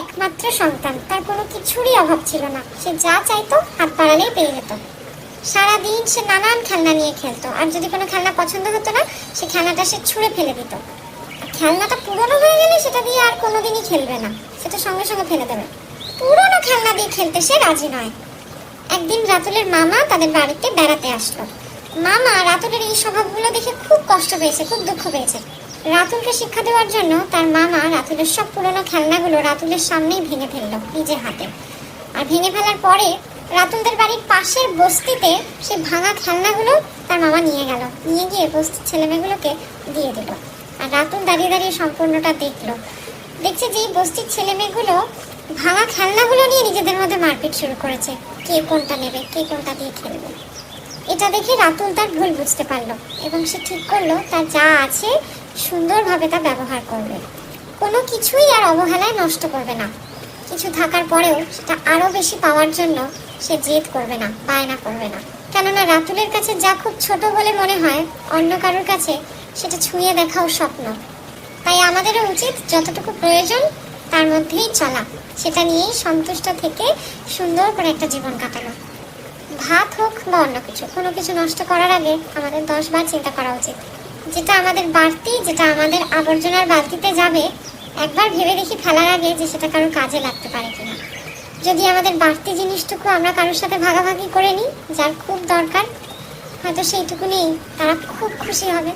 একমাত্র সন্তান। তার কোনো কিছুরই অভাব ছিল না। সে যা চাইতো, হাত বাড়ালেই পেয়ে যেত। সারাদিন সে নানান খেলনা নিয়ে খেলতো। আর যদি কোনো খেলনা পছন্দ হতো না, সে খেলনাটা সে ছুঁড়ে ফেলে দিত। খেলনাটা পুরনো হয়ে গেলে সেটা দিয়ে আর কোনোদিনই খেলবে না। সেটা সঙ্গে সঙ্গে ফেলে দেবে। পুরনো খেলনা দিয়ে খেলতে সে রাজি নয়। একদিন রাতুলের মামা তাদের বাড়িতে বেড়াতে আসলো। মামা রাতুলের এই স্বভাবগুলো দেখে খুব কষ্ট পেয়েছে, খুব দুঃখ পেয়েছে। রাতুলকে শিক্ষা দেওয়ার জন্য তার মামা রাতুলের সব পুরনো খেলনাগুলো রাতুলের সামনেই ভেঙে ফেলল নিজের হাতে। আর ভেঙে ফেলার পরে রাতুলদের বাড়ির পাশের বস্তিতে সেই ভাঙা খেলনাগুলো তার মামা নিয়ে গেল। নিয়ে গিয়ে বস্তির ছেলেমেয়েগুলোকে দিয়ে দিল। আর রাতুল দাঁড়িয়ে দাঁড়িয়ে সম্পূর্ণটা দেখল। দেখছে যে বস্তির ছেলেমেয়েগুলো ভাঙা খেলনাগুলো নিয়ে নিজেদের মধ্যে মারপিট শুরু করেছে। কে কোনটা নেবে, কে কোনটা দিয়ে খেলবে? এটা দেখে রাতুল তার ভুল বুঝতে পারল এবং সে ঠিক করল, তার যা আছে সুন্দরভাবে তা ব্যবহার করবে। কোনো কিছুই আর অবহেলায় নষ্ট করবে না। কিছু থাকার পরেও সেটা আরও বেশি পাওয়ার জন্য সে জেদ করবে না, বায়না করবে না। কেননা রাতুলের কাছে যা খুব ছোট বলে মনে হয়, অন্য কারোর কাছে সেটা ছুঁয়ে দেখাও স্বপ্ন। তাই আমাদেরও উচিত যতটুকু প্রয়োজন, তার মধ্যেই চলা। সেটা নিয়েই সন্তুষ্ট থেকে সুন্দর করে একটা জীবন কাটানো। ভাত হোক বা অন্য কিছু, কোনো কিছু নষ্ট করার আগে আমাদের দশ বার চিন্তা করা উচিত। যেটা আমাদের বাড়তি, যেটা আমাদের আবর্জনার বাড়তিতে যাবে, একবার ভেবে দেখি ফেলার আগে যে সেটা কারোর কাজে লাগতে পারে কিনা। যদি আমাদের বাড়তি জিনিসটুকু আমরা কারোর সাথে ভাগাভাগি করে নিই, যার খুব দরকার, হয়তো সেইটুকু নেই তারা খুব খুশি হবে।